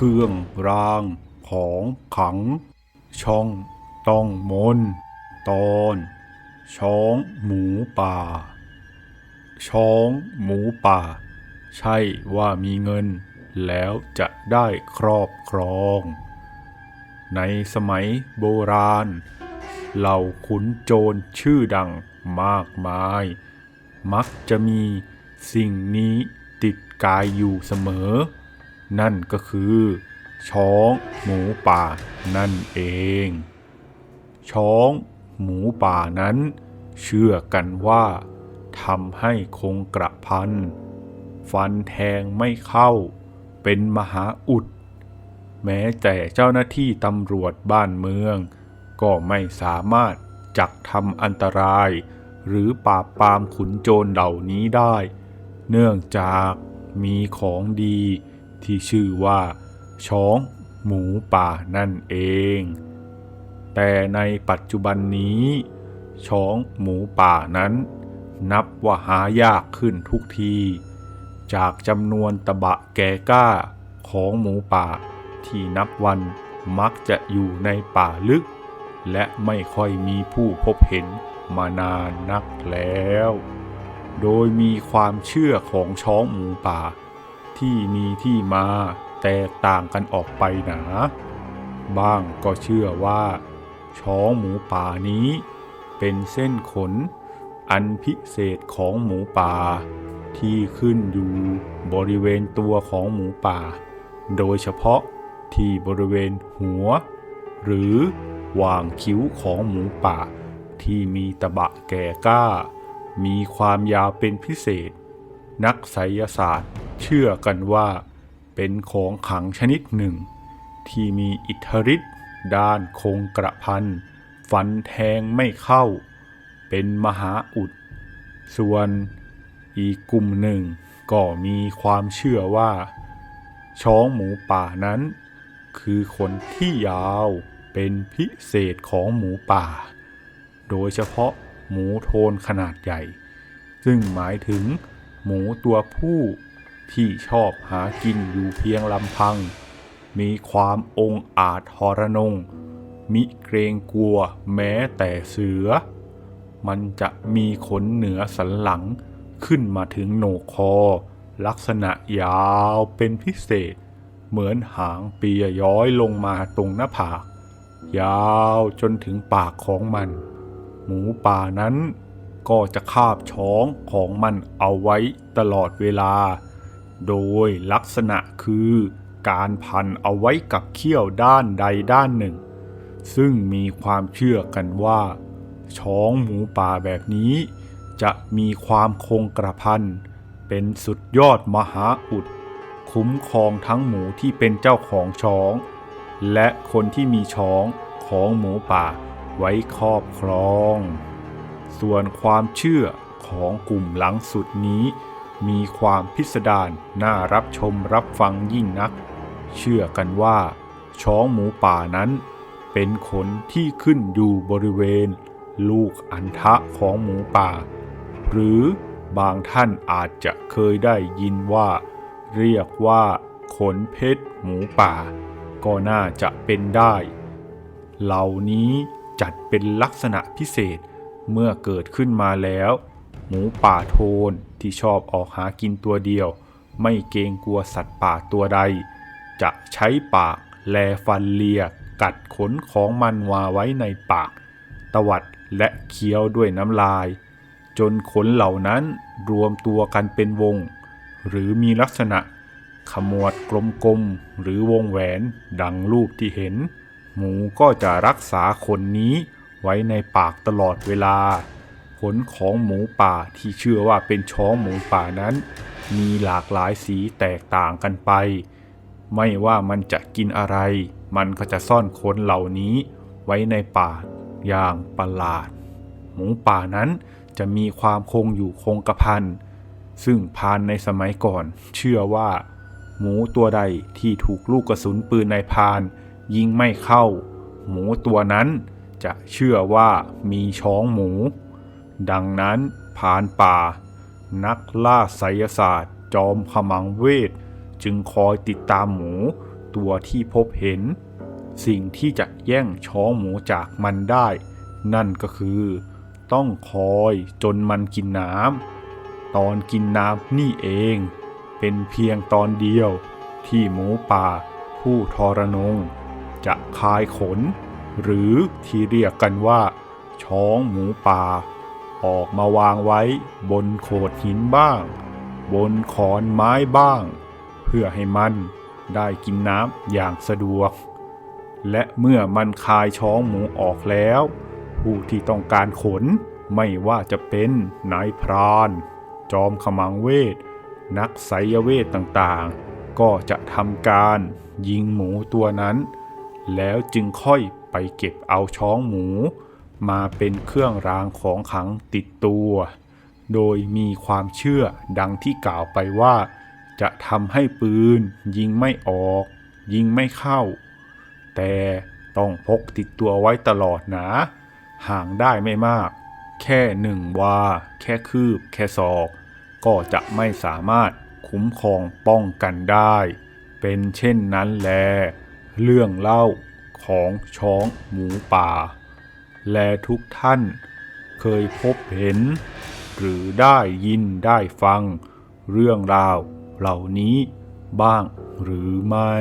เครื่องราง ของขัง ช่อง ต้องมน ตอน ช้องหมูป่า ช้องหมูป่า ใช่ว่ามีเงิน แล้วจะได้ครอบครอง ในสมัยโบราณ เหล่าขุนโจรชื่อดังมากมาย มักจะมีสิ่งนี้ติดกายอยู่เสมอ นั่นก็คือช้องหมูป่านั่นเอง ช้องหมูป่านั้น เชื่อกันว่าทำให้คงกระพัน ฟันแทงไม่เข้า เป็นมหาอุด แม้แต่เจ้าหน้าที่ตำรวจบ้านเมือง ก็ไม่สามารถจักทำอันตราย หรือปราบปรามขุนโจรเหล่านี้ได้ เนื่องจากมีของดี ที่ชื่อว่าช้องหมูป่านั่นเอง แต่ในปัจจุบันนี้ช้องหมูป่านั้น นับว่าหายากขึ้นทุกที จากจำนวนตะบะแกก้าของหมูป่าที่นับวันมักจะอยู่ในป่าลึก และไม่ค่อยมีผู้พบเห็นมานานนักแล้ว โดยมีความเชื่อของช้องหมูป่า ที่มีที่มาแตกต่างกันออกไปหนา บ้างก็เชื่อว่าช้องหมูป่านี้ เป็นเส้นขน อันพิเศษของหมูป่า ที่ขึ้นอยู่บริเวณตัวของหมูป่า โดยเฉพาะที่บริเวณหัว หรือวางคิ้วของหมูป่า ที่มีตะบะแก่ก้า มีความยาวเป็นพิเศษ นักไสยศาสตร์ เชื่อกันว่าเป็นของขังชนิดหนึ่ง ที่มีอิทธิฤทธิ์ด้านคงกระพันฟันแทงไม่เข้า เป็นมหาอุด ส่วนอีกกลุ่มหนึ่งก็มีความเชื่อว่า ช้องหมูป่านั้น คือขนที่ยาวเป็นพิเศษของหมูป่า โดยเฉพาะหมูโทนขนาดใหญ่ ซึ่งหมายถึงหมูตัวผู้ ที่ชอบหากินอยู่เพียงลำพัง มีความองอาจทรนง มิเกรงกลัวแม้แต่เสือ มันจะมีขนเหนือสันหลังขึ้นมาถึงโหนกคอ ลักษณะยาวเป็นพิเศษ เหมือนหางเปียย้อยลงมาตรงหน้าผาก ยาวจนถึงปากของมัน หมูป่านั้นก็จะคาบช้องของมันเอาไว้ตลอดเวลา โดยลักษณะคือการพันเอาไว้กับเขี้ยวด้านใดด้านหนึ่ง ซึ่งมีความเชื่อกันว่า ช้องหมูป่าแบบนี้ จะมีความคงกระพัน เป็นสุดยอดมหาอุด คุ้มครองทั้งหมูที่เป็นเจ้าของช้อง และคนที่มีช้องของหมูป่าไว้ครอบครอง ส่วนความเชื่อของกลุ่มหลังสุดนี้ มีความพิสดารน่ารับชมรับฟังยิ่งนัก เชื่อกันว่าช้องหมูป่านั้น เป็นขนที่ขึ้นอยู่บริเวณ ลูกอันทะของหมูป่า หรือบางท่านอาจจะเคยได้ยินว่า เรียกว่า ขนเพชรหมูป่า ก็น่าจะเป็นได้ เหล่านี้จัดเป็นลักษณะพิเศษเมื่อเกิดขึ้นมาแล้ว หมูป่าโทน ที่ชอบออกหากินตัวเดียว ไม่เกรงกลัวสัตว์ป่าตัวใด จะใช้ปากแลฟันเลียกัดขนของมันวาไว้ในปาก ตวัดและเคี้ยวด้วยน้ำลาย จนขนเหล่านั้นรวมตัวกันเป็นวง หรือมีลักษณะขมวดกลมๆหรือวงแหวนดังรูปที่เห็น หมูก็จะรักษาขนนี้ไว้ในปากตลอดเวลา ขนของหมูป่าที่เชื่อว่าเป็นช้องหมูป่านั้น มีหลากหลายสีแตกต่างกันไป ไม่ว่ามันจะกินอะไร มันก็จะซ่อนขนเหล่านี้ไว้ในป่าอย่างประหลาด หมูป่านั้นจะมีความคงอยู่คงกระพันซึ่งพานในสมัยก่อน เชื่อว่า หมูตัวใดที่ถูกลูกกระสุนปืนในพาน ยิงไม่เข้า หมูตัวนั้นจะเชื่อว่ามีช้องหมู ดังนั้นพรานป่า นักล่าไสยศาสตร์ จอมขมังเวท จึงคอยติดตามหมูตัวที่พบเห็น สิ่งที่จะแย่งช้องหมูจากมันได้ นั่นก็คือ ต้องคอยจนมันกินน้ำตอนกินน้ำนี่เอง เป็นเพียงตอนเดียวที่หมูป่า ผู้ทรนง จะคายขน หรือที่เรียกกันว่า ช้องหมูป่า ออกมาวางไว้บนโขดหินบ้าง บนขอนไม้บ้าง เพื่อให้มันได้กินน้ำอย่างสะดวก และเมื่อมันคายช้องหมูออกแล้ว ผู้ที่ต้องการขนไม่ว่าจะเป็นนายพราน จอมขมังเวท นักไสยเวทต่างๆ ก็จะทำการยิงหมูตัวนั้น แล้วจึงค่อยไปเก็บเอาช้องหมู มาเป็นเครื่องรางของขลังติดตัว โดยมีความเชื่อดังที่กล่าวไปว่า จะทำให้ปืนยิงไม่ออก ยิงไม่เข้า แต่ต้องพกติดตัวไว้ตลอดนะ ห่างได้ไม่มาก แค่หนึ่งวา แค่คืบ แค่ศอก ก็จะไม่สามารถคุ้มครองป้องกันได้ เป็นเช่นนั้นแล เรื่องเล่าของช้องหมูป่า และทุกท่าน เคยพบเห็น หรือได้ยินได้ฟัง เรื่องราวเหล่านี้บ้างหรือไม่